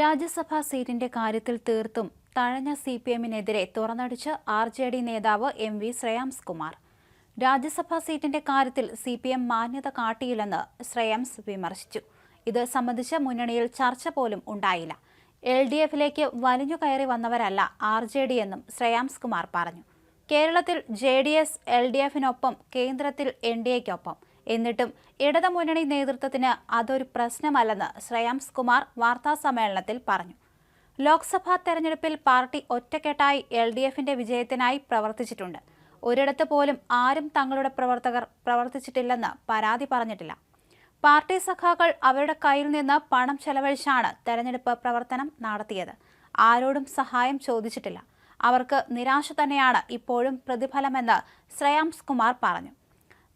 രാജ്യസഭാ സീറ്റിന്റെ കാര്യത്തിൽ തീർത്തും തഴഞ്ഞ സി പി എമ്മിനെതിരെ തുറന്നടിച്ച് ആർ ജെ ഡി നേതാവ് എം വി ശ്രേയാംസ് കുമാർ. രാജ്യസഭാ സീറ്റിന്റെ കാര്യത്തിൽ സി പി എം മാന്യത കാട്ടിയില്ലെന്ന് ശ്രേയാംസ് വിമർശിച്ചു. ഇത് സംബന്ധിച്ച് മുന്നണിയിൽ ചർച്ച പോലും ഉണ്ടായില്ല. എൽ ഡി എഫിലേക്ക് വലിഞ്ഞു കയറി വന്നവരല്ല ആർ ജെ ഡി എന്നും ശ്രേയാംസ് കുമാർ പറഞ്ഞു. കേരളത്തിൽ J D S L D എഫിനൊപ്പം കേന്ദ്രത്തിൽ എൻ ഡി എക്കൊപ്പം എന്നിട്ടും ഇടതുമുന്നണി നേതൃത്വത്തിന് അതൊരു പ്രശ്നമല്ലെന്ന് ശ്രേയാംസ് കുമാർ വാർത്താസമ്മേളനത്തിൽ പറഞ്ഞു. ലോക്സഭാ തെരഞ്ഞെടുപ്പിൽ പാർട്ടി ഒറ്റക്കെട്ടായി എൽ ഡി എഫിന്റെ വിജയത്തിനായി പ്രവർത്തിച്ചിട്ടുണ്ട്. ഒരിടത്ത് പോലും ആരും തങ്ങളുടെ പ്രവർത്തകർ പ്രവർത്തിച്ചിട്ടില്ലെന്ന് പരാതി പറഞ്ഞിട്ടില്ല. പാർട്ടി സഖാക്കൾ അവരുടെ കയ്യിൽ നിന്ന് പണം ചെലവഴിച്ചാണ് തെരഞ്ഞെടുപ്പ് പ്രവർത്തനം നടത്തിയത്. ആരോടും സഹായം ചോദിച്ചിട്ടില്ല. അവർക്ക് നിരാശ തന്നെയാണ് ഇപ്പോഴും പ്രതിഫലമെന്ന് ശ്രേയാംസ് കുമാർ പറഞ്ഞു.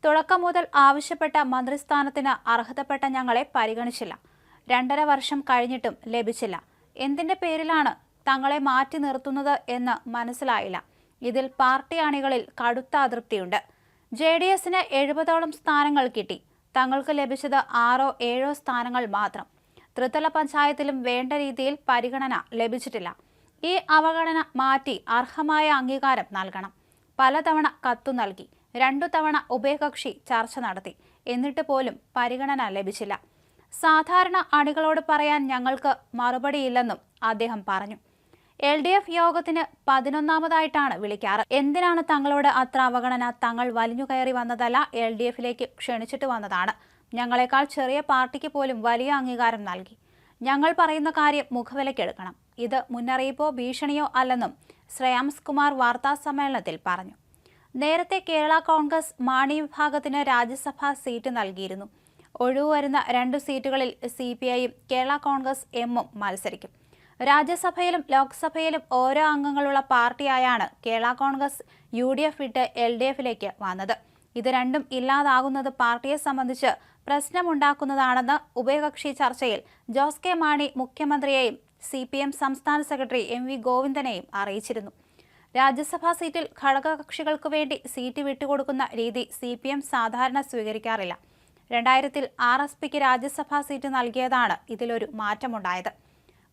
തുടക്കം മുതൽ ആവശ്യപ്പെട്ട മന്ത്രിസ്ഥാനത്തിന് അർഹതപ്പെട്ട ഞങ്ങളെ പരിഗണിച്ചില്ല. രണ്ടര വർഷം കഴിഞ്ഞിട്ടും ലഭിച്ചില്ല. എന്തിന്റെ പേരിലാണ് തങ്ങളെ മാറ്റി നിർത്തുന്നത് എന്ന് മനസ്സിലായില്ല. ഇതിൽ പാർട്ടി അണികളിൽ കടുത്ത അതൃപ്തിയുണ്ട്. ജെ ഡി എസിന് എഴുപതോളം സ്ഥാനങ്ങൾ കിട്ടി. തങ്ങൾക്ക് ലഭിച്ചത് ആറോ ഏഴോ സ്ഥാനങ്ങൾ മാത്രം. ത്രിതല പഞ്ചായത്തിലും വേണ്ട രീതിയിൽ പരിഗണന ലഭിച്ചിട്ടില്ല. ഈ അവഗണന മാറ്റി അർഹമായ അംഗീകാരം നൽകണം. പലതവണ കത്തു നൽകി. രണ്ടു തവണ ഉഭയകക്ഷി ചർച്ച നടത്തി. എന്നിട്ട് പോലും പരിഗണന ലഭിച്ചില്ല. സാധാരണ അണികളോട് പറയാൻ ഞങ്ങൾക്ക് മറുപടിയില്ലെന്നും അദ്ദേഹം പറഞ്ഞു. എൽ ഡി എഫ് യോഗത്തിന് പതിനൊന്നാമതായിട്ടാണ് വിളിക്കാറ്. എന്തിനാണ് തങ്ങളോട് അത്ര അവഗണന? തങ്ങൾ വലിഞ്ഞു കയറി വന്നതല്ല എൽ ഡി എഫിലേക്ക് ക്ഷണിച്ചിട്ട് വന്നതാണ്. ഞങ്ങളെക്കാൾ ചെറിയ പാർട്ടിക്ക് പോലും വലിയ അംഗീകാരം നൽകി. ഞങ്ങൾ പറയുന്ന കാര്യം മുഖവിലക്കെടുക്കണം ഇത് മുന്നറിയിപ്പോ ഭീഷണിയോ അല്ലെന്നും ശ്രേയാംസ് കുമാർ വാർത്താ സമ്മേളനത്തിൽ പറഞ്ഞു. നേരത്തെ കേരള കോൺഗ്രസ് മാണി വിഭാഗത്തിന് രാജ്യസഭാ സീറ്റ് നൽകിയിരുന്നു. ഒഴിവു വരുന്ന രണ്ടു സീറ്റുകളിൽ സി പി ഐയും കേരള കോൺഗ്രസ് എമ്മും മത്സരിക്കും. രാജ്യസഭയിലും ലോക്സഭയിലും ഓരോ അംഗങ്ങളുള്ള പാർട്ടിയായാണ് Kerala Congress U D F വിട്ട് എൽ ഡി എഫിലേക്ക് വന്നത്. ഇത് രണ്ടും ഇല്ലാതാകുന്നത് പാർട്ടിയെ സംബന്ധിച്ച് പ്രശ്നമുണ്ടാക്കുന്നതാണെന്ന് ഉഭയകക്ഷി ചർച്ചയിൽ ജോസ് കെ മാണി മുഖ്യമന്ത്രിയെയും സി പി എം സംസ്ഥാന സെക്രട്ടറി എം വി ഗോവിന്ദനെയും അറിയിച്ചിരുന്നു. രാജ്യസഭാ സീറ്റിൽ ഘടകകക്ഷികൾക്കു വേണ്ടി സീറ്റ് വിട്ടുകൊടുക്കുന്ന രീതി സി പി എം സാധാരണ സ്വീകരിക്കാറില്ല. രണ്ടായിരത്തിൽ ആർ എസ് പിക്ക് രാജ്യസഭാ സീറ്റ് നൽകിയതാണ് ഇതിലൊരു മാറ്റമുണ്ടായത്.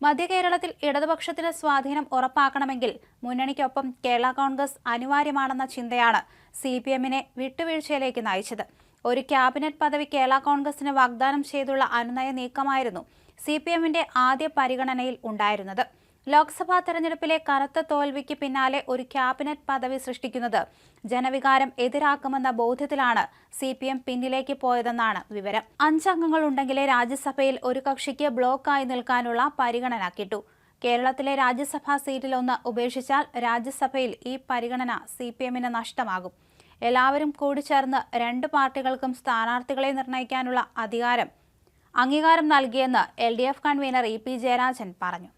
മധ്യകേരളത്തിൽ ഇടതുപക്ഷത്തിന് സ്വാധീനം ഉറപ്പാക്കണമെങ്കിൽ മുന്നണിക്കൊപ്പം കേരള കോൺഗ്രസ് അനിവാര്യമാണെന്ന ചിന്തയാണ് സി പി എമ്മിനെ വിട്ടുവീഴ്ചയിലേക്ക് നയിച്ചത്. ഒരു ക്യാബിനറ്റ് പദവി കേരള കോൺഗ്രസിന് വാഗ്ദാനം ചെയ്തുള്ള അനുനയ നീക്കമായിരുന്നു സി പി എമ്മിന്റെ ആദ്യ പരിഗണനയിൽ ഉണ്ടായിരുന്നത്. ലോക്സഭാ തെരഞ്ഞെടുപ്പിലെ കനത്ത തോൽവിക്ക് പിന്നാലെ ഒരു ക്യാബിനറ്റ് പദവി സൃഷ്ടിക്കുന്നത് ജനവികാരം എതിരാക്കുമെന്ന ബോധ്യത്തിലാണ് സി പി എം പിന്നിലേക്ക് പോയതെന്നാണ് വിവരം. അഞ്ചംഗങ്ങൾ ഉണ്ടെങ്കിലേ രാജ്യസഭയിൽ ഒരു കക്ഷിക്ക് ബ്ലോക്കായി നിൽക്കാനുള്ള പരിഗണന കിട്ടൂ. കേരളത്തിലെ രാജ്യസഭാ സീറ്റിലൊന്ന് ഉപേക്ഷിച്ചാൽ രാജ്യസഭയിൽ ഈ പരിഗണന സി പി എമ്മിന് നഷ്ടമാകും. എല്ലാവരും കൂടിച്ചേർന്ന് രണ്ട് പാർട്ടികൾക്കും സ്ഥാനാർത്ഥികളെ നിർണയിക്കാനുള്ള അധികാരം അംഗീകാരം നൽകിയെന്ന് L D F convener E P Jayarajan പറഞ്ഞു.